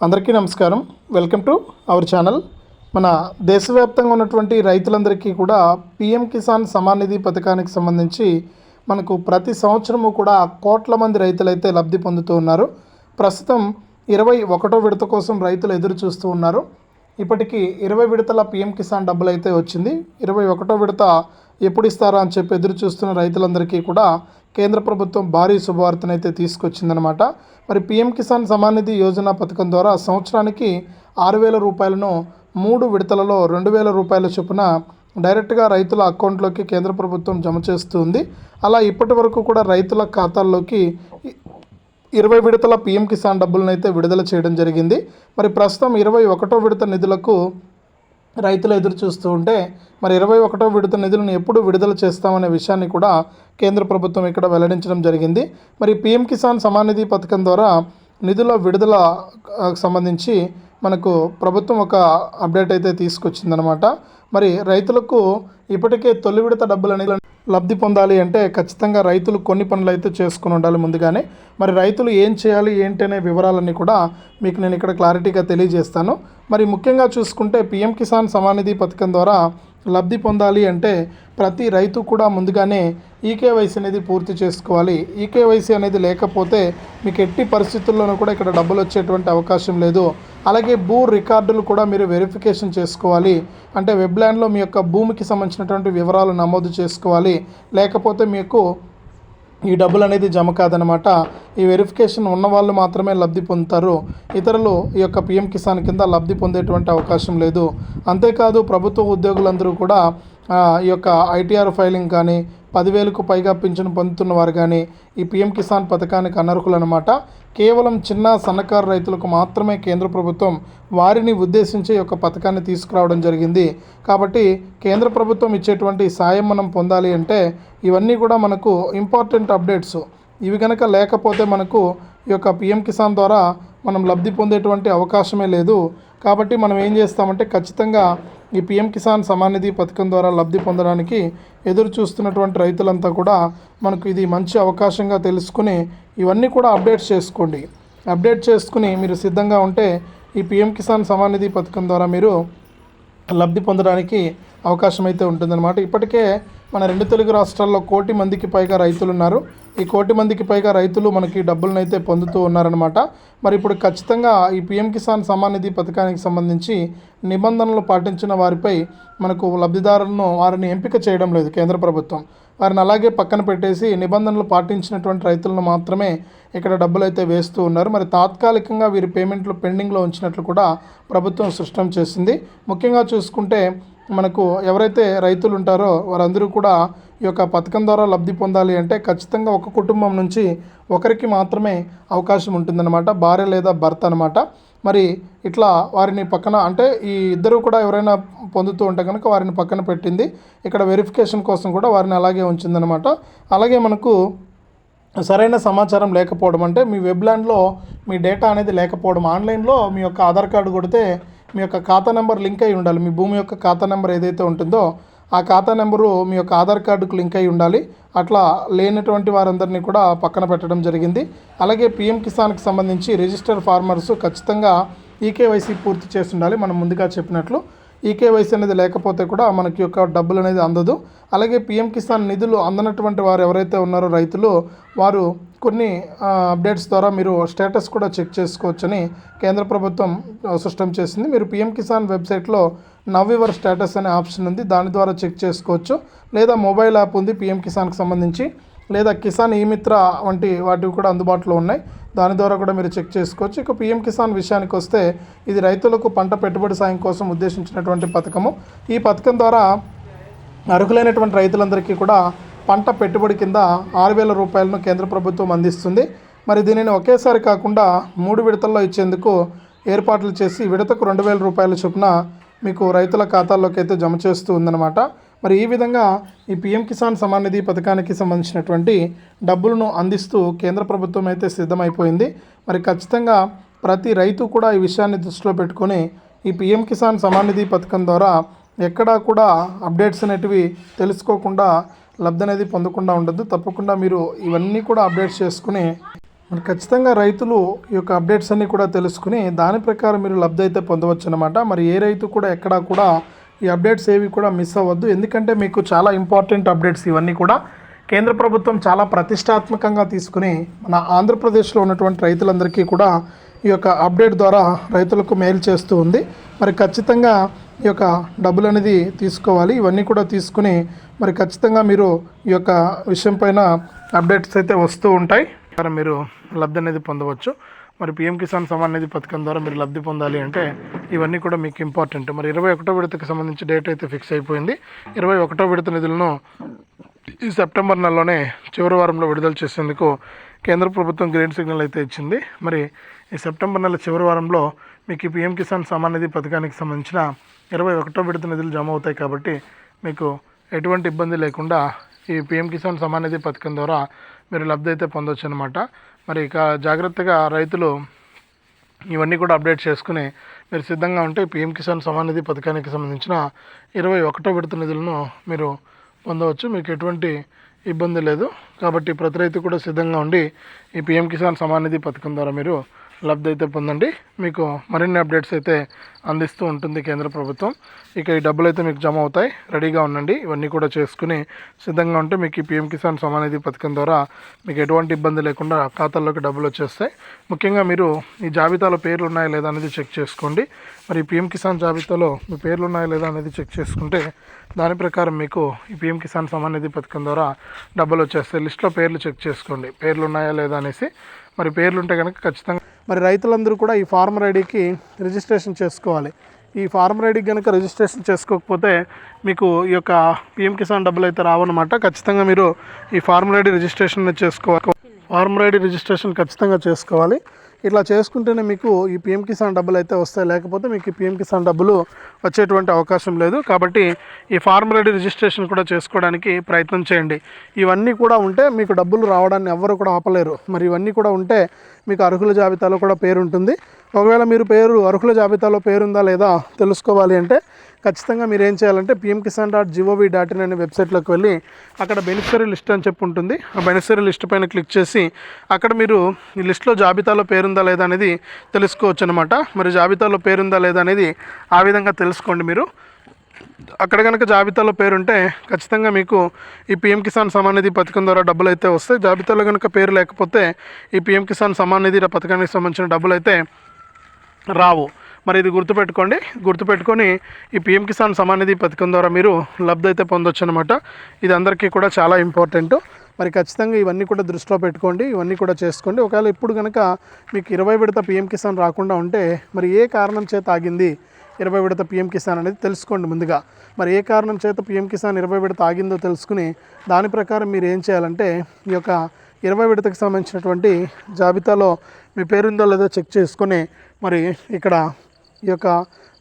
అందరికీ నమస్కారం. Welcome to our channel. మన దేశవ్యాప్తంగా ఉన్నటువంటి రైతులందరికీ కూడా పిఎం కిసాన్ సమాన్ నిధి పథకానికి సంబంధించి మనకు ప్రతి సంవత్సరము కూడా కోట్ల మంది రైతులైతే లబ్ధి పొందుతూ ఉన్నారు. ప్రస్తుతం ఇరవై ఒకటో విడత కోసం రైతులు ఎదురు చూస్తూ ఉన్నారు. ఇప్పటికీ ఇరవై విడతల పిఎం కిసాన్ డబ్బులు అయితే వచ్చింది. ఇరవై ఒకటో విడత ఎప్పుడు ఇస్తారా అని చెప్పి ఎదురు చూస్తున్న రైతులందరికీ కూడా కేంద్ర ప్రభుత్వం భారీ శుభవార్తనైతే తీసుకొచ్చిందనమాట మరి పిఎం కిసాన్ సమాన్ నిధి యోజన పథకం ద్వారా సంవత్సరానికి ఆరు వేల రూపాయలను మూడు విడతలలో రెండు వేల రూపాయల చొప్పున డైరెక్ట్గా రైతుల అకౌంట్లోకి కేంద్ర ప్రభుత్వం జమ చేస్తుంది. అలా ఇప్పటి వరకు కూడా రైతుల ఖాతాల్లోకి ఇరవై విడతల పిఎం కిసాన్ డబ్బులను అయితే విడుదల చేయడం జరిగింది. మరి ప్రస్తుతం ఇరవై ఒకటో విడత నిధులకు రైతులు ఎదురు చూస్తూ ఉంటే మరి ఇరవై ఒకటో విడత నిధులను ఎప్పుడు విడుదల చేస్తామనే విషయాన్ని కూడా కేంద్ర ప్రభుత్వం ఇక్కడ వెల్లడించడం జరిగింది. మరి పిఎం కిసాన్ సమానిధి పథకం ద్వారా నిధుల విడుదల సంబంధించి మనకు ప్రభుత్వం ఒక అప్డేట్ అయితే తీసుకొచ్చిందనమాట మరి రైతులకు ఇప్పటికే తొలి విడత డబ్బులు అనేది లబ్ధి పొందాలి అంటే ఖచ్చితంగా రైతులు కొన్ని పనులు అయితే చేసుకుని ఉండాలి ముందుగానే. మరి రైతులు ఏం చేయాలి ఏంటి అనే వివరాలన్నీ కూడా మీకు నేను ఇక్కడ క్లారిటీగా తెలియజేస్తాను. మరి ముఖ్యంగా చూసుకుంటే పిఎం కిసాన్ సమానిధి పథకం ద్వారా లబ్ధి పొందాలి అంటే ప్రతి రైతు కూడా ముందుగానే ఈకేవైసీ అనేది పూర్తి చేసుకోవాలి. ఈకేవైసీ అనేది లేకపోతే మీకు ఎట్టి పరిస్థితుల్లోనూ కూడా ఇక్కడ డబ్బులు వచ్చేటువంటి అవకాశం లేదు. అలాగే భూ రికార్డులు కూడా మీరు వెరిఫికేషన్ చేసుకోవాలి. అంటే వెబ్లాండ్లో మీ యొక్క భూమికి సంబంధించినటువంటి వివరాలు నమోదు చేసుకోవాలి. లేకపోతే మీకు ఈ డబ్బులు అనేది జమ కాదనమాట. ఈ వెరిఫికేషన్ ఉన్న వాళ్ళు మాత్రమే లబ్ధి పొందుతారు. ఇతరులు ఈ యొక్క పిఎం కిసాన్ కింద లబ్ధి పొందేటువంటి అవకాశం లేదు. అంతేకాదు ప్రభుత్వ ఉద్యోగులందరూ కూడా ఈ యొక్క ఐటీఆర్ ఫైలింగ్ కానీ పదివేలకు పైగా పింఛను పొందుతున్న వారు కానీ ఈ పీఎం కిసాన్ పథకానికి అనర్హులన్నమాట. కేవలం చిన్న సన్నకారు రైతులకు మాత్రమే కేంద్ర ప్రభుత్వం వారిని ఉద్దేశించి యొక్క పథకాన్ని తీసుకురావడం జరిగింది. కాబట్టి కేంద్ర ప్రభుత్వం ఇచ్చేటువంటి సాయం మనం పొందాలి అంటే ఇవన్నీ కూడా మనకు ఇంపార్టెంట్ అప్డేట్స్. ఇవి కనుక లేకపోతే మనకు ఈ యొక్క పిఎం కిసాన్ ద్వారా మనం లబ్ధి పొందేటువంటి అవకాశమే లేదు. కాబట్టి మనం ఏం చేస్తామంటే ఖచ్చితంగా ఈ పిఎం కిసాన్ సమాన్ నిధి పథకం ద్వారా లబ్ధి పొందడానికి ఎదురు చూస్తున్నటువంటి రైతులంతా కూడా మనకు ఇది మంచి అవకాశంగా తెలుసుకుని ఇవన్నీ కూడా అప్డేట్ చేసుకోండి. అప్డేట్ చేసుకుని మీరు సిద్ధంగా ఉంటే ఈ పిఎం కిసాన్ సమాన్ నిధి పథకం ద్వారా మీరు లబ్ధి పొందడానికి అవకాశం అయితే ఉంటుందన్నమాట. ఇప్పటికే మన రెండు తెలుగు రాష్ట్రాల్లో కోటి మందికి పైగా రైతులు ఉన్నారు ఈ కోటి మందికి పైగా రైతులు మనకి డబ్బులను అయితే పొందుతూ ఉన్నారనమాట మరి ఇప్పుడు ఖచ్చితంగా ఈ పిఎం కిసాన్ సమాన్ నిధి పథకానికి సంబంధించి నిబంధనలు పాటించిన వారిపై మనకు లబ్ధిదారులను వారిని ఎంపిక చేయడం లేదు కేంద్ర ప్రభుత్వం. వారిని అలాగే పక్కన పెట్టేసి నిబంధనలు పాటించినటువంటి రైతులను మాత్రమే ఇక్కడ డబ్బులు అయితే వేస్తూ ఉన్నారు. మరి తాత్కాలికంగా వీరి పేమెంట్లు పెండింగ్లో ఉంచినట్లు కూడా ప్రభుత్వం స్పష్టం చేసింది. ముఖ్యంగా చూసుకుంటే మనకు ఎవరైతే రైతులు ఉంటారో వారందరూ కూడా ఈ యొక్క పథకం ద్వారా లబ్ధి పొందాలి అంటే ఖచ్చితంగా ఒక కుటుంబం నుంచి ఒకరికి మాత్రమే అవకాశం ఉంటుందన్నమాట. భార్య లేదా భర్త అనమాట మరి ఇట్లా వారిని పక్కన అంటే ఈ ఇద్దరు కూడా ఎవరైనా పొందుతూ ఉంటే కనుక వారిని పక్కన పెట్టింది. ఇక్కడ వెరిఫికేషన్ కోసం కూడా వారిని అలాగే ఉంచిందనమాట అలాగే మనకు సరైన సమాచారం లేకపోవడం అంటే మీ వెబ్లాండ్లో మీ డేటా అనేది లేకపోవడం. ఆన్లైన్లో మీ యొక్క ఆధార్ కార్డు కొడితే మీ యొక్క ఖాతా నెంబర్ లింక్ అయి ఉండాలి. మీ భూమి యొక్క ఖాతా నెంబర్ ఏదైతే ఉంటుందో ఆ ఖాతా నెంబరు మీ యొక్క ఆధార్ కార్డుకు లింక్ అయి ఉండాలి. అట్లా లేనటువంటి వారందరినీ కూడా పక్కన పెట్టడం జరిగింది. అలాగే పిఎం కిసాన్కి సంబంధించి రిజిస్టర్ ఫార్మర్స్ ఖచ్చితంగా ఈకేవైసీ పూర్తి చేసి ఉండాలి. మనం ముందుగా చెప్పినట్లు ఈకేవైసీ అనేది లేకపోతే కూడా మనకి యొక్క డబ్బులు అనేది అందదు. అలాగే పిఎం కిసాన్ నిధులు అందనటువంటి వారు ఎవరైతే ఉన్నారో రైతులు వారు కొన్ని అప్డేట్స్ ద్వారా మీరు స్టేటస్ కూడా చెక్ చేసుకోవచ్చని కేంద్ర ప్రభుత్వం స్పష్టం చేసింది. మీరు పిఎం కిసాన్ వెబ్సైట్లో నవ్ యువర్ స్టేటస్ అనే ఆప్షన్ ఉంది. దాని ద్వారా చెక్ చేసుకోవచ్చు. లేదా మొబైల్ యాప్ ఉంది పిఎం కిసాన్కి సంబంధించి. లేదా కిసాన్ ఈ మిత్ర వంటి వాటివి కూడా అందుబాటులో ఉన్నాయి. దాని ద్వారా కూడా మీరు చెక్ చేసుకోవచ్చు. ఇక పిఎం కిసాన్ విషయానికి వస్తే ఇది రైతులకు పంట పెట్టుబడి సాయం కోసం ఉద్దేశించినటువంటి పథకము. ఈ పథకం ద్వారా అర్హులైనటువంటి రైతులందరికీ కూడా పంట పెట్టుబడి కింద ఆరు వేల రూపాయలను కేంద్ర ప్రభుత్వం అందిస్తుంది. మరి దీనిని ఒకేసారి కాకుండా మూడు విడతల్లో ఇచ్చేందుకు ఏర్పాట్లు చేసి విడతకు రెండు వేల రూపాయల చొప్పున మీకు రైతుల ఖాతాల్లోకి అయితే జమ చేస్తూ ఉందన్నమాట. మరి ఈ విధంగా ఈ పిఎం కిసాన్ సమాన్ నిధి పథకానికి సంబంధించినటువంటి డబ్బులను అందిస్తూ కేంద్ర ప్రభుత్వం అయితే సిద్ధమైపోయింది. మరి ఖచ్చితంగా ప్రతి రైతు కూడా ఈ విషయాన్ని దృష్టిలో పెట్టుకొని ఈ పిఎం కిసాన్ సమాన్ నిధి పథకం ద్వారా ఎక్కడా కూడా అప్డేట్స్ అనేటివి తెలుసుకోకుండా లబ్ధి అనేది పొందకుండా ఉండదు తప్పకుండా మీరు ఇవన్నీ కూడా అప్డేట్స్ చేసుకుని మరి ఖచ్చితంగా రైతులు ఈ యొక్క అప్డేట్స్ అన్నీ కూడా తెలుసుకుని దాని ప్రకారం మీరు లబ్ధి అయితే పొందవచ్చు అనమాట మరి ఏ రైతు కూడా ఎక్కడా కూడా ఈ అప్డేట్స్ ఏవి కూడా మిస్ అవ్వద్దు. ఎందుకంటే మీకు చాలా ఇంపార్టెంట్ అప్డేట్స్ ఇవన్నీ కూడా కేంద్ర ప్రభుత్వం చాలా ప్రతిష్టాత్మకంగా తీసుకుని మన ఆంధ్రప్రదేశ్లో ఉన్నటువంటి రైతులందరికీ కూడా ఈ యొక్క అప్డేట్ ద్వారా రైతులకు మేలు చేస్తూ ఉంది. మరి ఖచ్చితంగా ఈ యొక్క డబ్బులు అనేది తీసుకోవాలి. ఇవన్నీ కూడా తీసుకుని మరి ఖచ్చితంగా మీరు ఈ యొక్క విషయం పైన అప్డేట్స్ అయితే వస్తూ ఉంటాయి. ద్వారా మీరు లబ్ధి అనేది పొందవచ్చు. మరి పిఎం కిసాన్ సమాన్ నిధి పథకం ద్వారా మీరు లబ్ధి పొందాలి అంటే ఇవన్నీ కూడా మీకు ఇంపార్టెంట్ మరి ఇరవై ఒకటో విడతకు సంబంధించి డేట్ అయితే ఫిక్స్ అయిపోయింది. ఇరవై ఒకటో విడత నిధులను ఈ సెప్టెంబర్ నెలలోనే చివరి వారంలో విడుదల చేసేందుకు కేంద్ర ప్రభుత్వం గ్రీన్ సిగ్నల్ అయితే ఇచ్చింది. మరి ఈ సెప్టెంబర్ నెల చివరి వారంలో మీకు ఈ పిఎం కిసాన్ సమాన్ నిధి పథకానికి సంబంధించిన ఇరవై ఒకటో విడత నిధులు జమ అవుతాయి కాబట్టి మీకు ఎటువంటి ఇబ్బంది లేకుండా ఈ పిఎం కిసాన్ సమాన్ నిధి పథకం ద్వారా మీరు లబ్ధి అయితే పొందొచ్చు అనమాట మరి ఇక జాగ్రత్తగా రైతులు ఇవన్నీ కూడా అప్డేట్ చేసుకుని మీరు సిద్ధంగా ఉంటే పిఎం కిసాన్ సమానిధి నిధి పథకానికి సంబంధించిన ఇరవై ఒకటో విడత నిధులను మీరు పొందవచ్చు. మీకు ఎటువంటి ఇబ్బంది లేదు. కాబట్టి ప్రతి రైతు కూడా సిద్ధంగా ఉండి ఈ పిఎం కిసాన్ సమానిధి నిధి పథకం ద్వారా మీరు లబ్ధి అయితే పొందండి. మీకు మరిన్ని అప్డేట్స్ అయితే అందిస్తూ ఉంటుంది కేంద్ర ప్రభుత్వం. ఇక ఈ డబ్బులు అయితే మీకు జమ అవుతాయి. రెడీగా ఉండండి. ఇవన్నీ కూడా చేసుకుని సిద్ధంగా ఉంటే మీకు ఈ పిఎం కిసాన్ సమానిధి పథకం ద్వారా మీకు ఎటువంటి ఇబ్బంది లేకుండా ఖాతాల్లోకి డబ్బులు వచ్చేస్తాయి. ముఖ్యంగా మీరు ఈ జాబితాలో పేర్లు ఉన్నాయా లేదా అనేది చెక్ చేసుకోండి. మరి పిఎం కిసాన్ జాబితాలో మీ పేర్లు ఉన్నాయా లేదా అనేది చెక్ చేసుకుంటే దాని ప్రకారం మీకు ఈ పిఎం కిసాన్ సమాన్ నిధి పథకం ద్వారా డబ్బులు వచ్చేస్తాయి. లిస్ట్లో పేర్లు చెక్ చేసుకోండి. పేర్లు ఉన్నాయా లేదా అనేసి. మరి పేర్లు ఉంటే కనుక ఖచ్చితంగా మరి రైతులందరూ కూడా ఈ ఫార్మర్ ఐడికి రిజిస్ట్రేషన్ చేసుకోవాలి. ఈ ఫార్మర్ ఐడికి కనుక రిజిస్ట్రేషన్ చేసుకోకపోతే మీకు ఈ యొక్క పిఎం కిసాన్ డబ్బులు అయితే రావన్నమాట. ఖచ్చితంగా మీరు ఈ ఫార్మర్ ఐడి రిజిస్ట్రేషన్ చేసుకోవాలి. ఫార్మర్ ఐడి రిజిస్ట్రేషన్ ఖచ్చితంగా చేసుకోవాలి. ఇట్లా చేసుకుంటేనే మీకు ఈ పిఎం కిసాన్ డబ్బులు అయితే వస్తాయి. లేకపోతే మీకు పిఎం కిసాన్ డబ్బులు వచ్చేటువంటి అవకాశం లేదు. కాబట్టి ఈ ఫార్మ్ రెడీ రిజిస్ట్రేషన్ కూడా చేసుకోవడానికి ప్రయత్నం చేయండి. ఇవన్నీ కూడా ఉంటే మీకు డబ్బులు రావడాన్ని ఎవ్వరు కూడా ఆపలేరు. మరి ఇవన్నీ కూడా ఉంటే మీకు అర్హుల జాబితాలో కూడా పేరు ఉంటుంది. ఒకవేళ మీరు పేరు అర్హుల జాబితాలో పేరుందా లేదా తెలుసుకోవాలి అంటే ఖచ్చితంగా మీరు ఏం చేయాలంటే PM Kisan dot gov dot in అనే వెబ్సైట్లోకి వెళ్ళి అక్కడ బెనిఫిషరీ లిస్ట్ అని చెప్పి ఉంటుంది. ఆ బెనిఫిషరీ లిస్ట్ పైన క్లిక్ చేసి అక్కడ మీరు ఈ లిస్ట్లో జాబితాలో పేరు పేరుందా లేదా అనేది తెలుసుకోవచ్చు అనమాట మరి జాబితాలో పేరుందా లేదా అనేది ఆ విధంగా తెలుసుకోండి మీరు. అక్కడ కనుక జాబితాలో పేరుంటే ఖచ్చితంగా మీకు ఈ పిఎం కిసాన్ సమాన్ నిధి పథకం ద్వారా డబ్బులు అయితే వస్తాయి. జాబితాలో కనుక పేరు లేకపోతే ఈ పిఎం కిసాన్ సమాన్ నిధి పథకానికి సంబంధించిన డబ్బులు అయితే రావు. మరి ఇది గుర్తుపెట్టుకోండి. గుర్తుపెట్టుకొని ఈ పిఎం కిసాన్ సమాన్ నిధి పథకం ద్వారా మీరు లబ్ధి అయితే పొందొచ్చు అనమాట ఇది అందరికీ కూడా చాలా ఇంపార్టెంట్. మరి ఖచ్చితంగా ఇవన్నీ కూడా దృష్టిలో పెట్టుకోండి ఇవన్నీ కూడా చేసుకోండి. ఒకవేళ ఇప్పుడు కనుక మీకు ఇరవై విడత పిఎం కిసాన్ రాకుండా ఉంటే మరి ఏ కారణం చేత ఆగింది ఇరవై విడత పిఎం కిసాన్ అనేది తెలుసుకోండి ముందుగా. మరి ఏ కారణం చేత పిఎం కిసాన్ ఇరవై విడత ఆగిందో తెలుసుకుని దాని ప్రకారం మీరు ఏం చేయాలంటే ఈ యొక్క ఇరవై విడతకు సంబంధించినటువంటి జాబితాలో మీ పేరుందో లేదో చెక్ చేసుకొని మరి ఇక్కడ ఈ యొక్క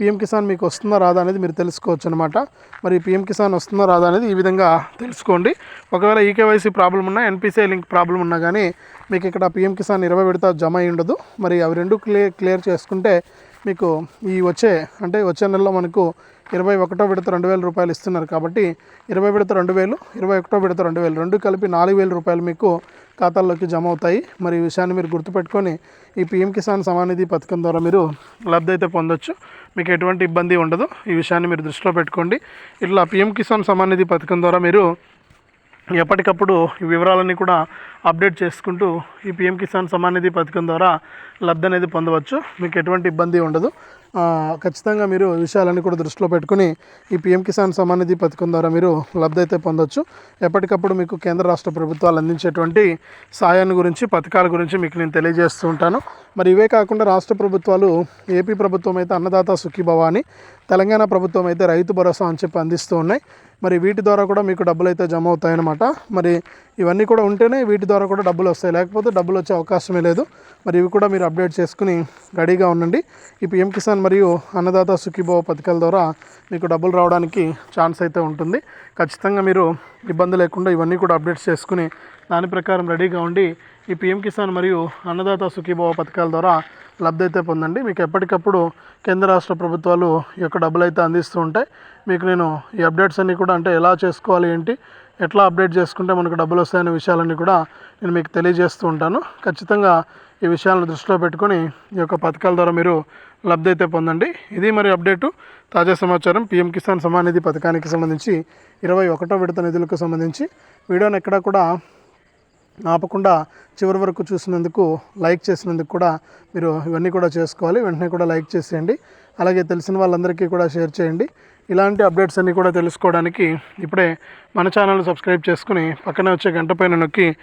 పిఎం కిసాన్ మీకు వస్తుందా రాదా అనేది మీరు తెలుసుకోవచ్చు అనమాట మరి పిఎం కిసాన్ వస్తుందా రాదా అనేది ఈ విధంగా తెలుసుకోండి. ఒకవేళ ఈకేవైసీ ప్రాబ్లం ఉన్నా ఎన్పిసిఐ లింక్ ప్రాబ్లం ఉన్నా కానీ మీకు ఇక్కడ పిఎం కిసాన్ ఇరవై విడత జమ అయి ఉండదు. మరి అవి రెండు క్లియర్ క్లియర్ చేసుకుంటే మీకు ఈ వచ్చే అంటే వచ్చే నెలలో మనకు ఇరవై ఒకటో విడత రెండు వేల రూపాయలు ఇస్తున్నారు కాబట్టి ఇరవై విడత రెండు వేలు ఇరవై ఒకటో విడత రెండు వేలు రెండు కలిపి నాలుగు వేల రూపాయలు మీకు ఖాతాల్లోకి జమ అవుతాయి. మరి ఈ విషయాన్ని మీరు గుర్తుపెట్టుకొని ఈ పిఎం కిసాన్ సమానిధి పథకం ద్వారా మీరు లబ్ధి అయితే పొందొచ్చు. మీకు ఎటువంటి ఇబ్బంది ఉండదు. ఈ విషయాన్ని మీరు దృష్టిలో పెట్టుకోండి. ఇట్లా పిఎం కిసాన్ సమానిధి పథకం ద్వారా మీరు ఎప్పటికప్పుడు ఈ వివరాలన్నీ కూడా అప్డేట్ చేసుకుంటూ ఈ పిఎం కిసాన్ సమానిధి పథకం ద్వారా లబ్ధి అనేది పొందవచ్చు. మీకు ఎటువంటి ఇబ్బంది ఉండదు. ఖచ్చితంగా మీరు విషయాలన్నీ కూడా దృష్టిలో పెట్టుకుని ఈ పిఎం కిసాన్ సమాన్ నిధి పథకం ద్వారా మీరు లబ్ధి అయితే పొందొచ్చు. ఎప్పటికప్పుడు మీకు కేంద్ర రాష్ట్ర ప్రభుత్వాలు అందించేటువంటి సాయాన్ని గురించి పథకాల గురించి మీకు నేను తెలియజేస్తూ ఉంటాను. మరి ఇవే కాకుండా రాష్ట్ర ప్రభుత్వాలు ఏపీ ప్రభుత్వం అయితే అన్నదాత సుఖీభవ అని తెలంగాణ ప్రభుత్వం అయితే రైతు భరోసా అని చెప్పి అందిస్తూ ఉన్నాయి. మరి వీటి ద్వారా కూడా మీకు డబ్బులు అయితే జమ అవుతాయన్నమాట. మరి ఇవన్నీ కూడా ఉంటేనే వీటి ద్వారా కూడా డబ్బులు వస్తాయి. లేకపోతే డబ్బులు వచ్చే అవకాశమే లేదు. మరి ఇవి కూడా మీరు అప్డేట్ చేసుకుని రెడీగా ఉండండి. ఈ పిఎం కిసాన్ మరియు అన్నదాత సుఖీభావ పథకాల ద్వారా మీకు డబ్బులు రావడానికి ఛాన్స్ అయితే ఉంటుంది. ఖచ్చితంగా మీరు ఇబ్బంది లేకుండా ఇవన్నీ కూడా అప్డేట్స్ చేసుకుని దాని ప్రకారం రెడీగా ఉండి ఈ పిఎం కిసాన్ మరియు అన్నదాత సుఖీభావ పథకాల ద్వారా లబ్ధి అయితే పొందండి. మీకు ఎప్పటికప్పుడు కేంద్ర రాష్ట్ర ప్రభుత్వాలు ఈ యొక్క డబ్బులు అయితే అందిస్తూ ఉంటాయి. మీకు నేను ఈ అప్డేట్స్ అన్నీ కూడా అంటే ఎలా చేసుకోవాలి ఏంటి ఎట్లా అప్డేట్ చేసుకుంటే మనకు డబ్బులు వస్తాయనే విషయాలన్నీ కూడా నేను మీకు తెలియజేస్తూ ఉంటాను. ఖచ్చితంగా ఈ విషయాలను దృష్టిలో పెట్టుకొని ఈ యొక్క పథకాల ద్వారా మీరు లబ్ధి అయితే పొందండి. ఇది మరి అప్డేటు. తాజా సమాచారం పీఎం కిసాన్ సమాన్ నిధి పథకానికి సంబంధించి ఇరవై ఒకటో విడత నిధులకు సంబంధించి. వీడియోని ఎక్కడా కూడా ఆపకుండా చివరి వరకు చూసినందుకు లైక్ చేసినందుకు కూడా మీరు ఇవన్నీ కూడా చేసుకోవాలి. వెంటనే కూడా లైక్ చేసేయండి. అలాగే తెలిసిన వాళ్ళందరికీ కూడా షేర్ చేయండి. ఇలాంటి అప్డేట్స్ అన్నీ కూడా తెలుసుకోవడానికి ఇప్పుడే మన ఛానల్ సబ్స్క్రైబ్ చేసుకుని పక్కనే వచ్చే గంట పైన నొక్కి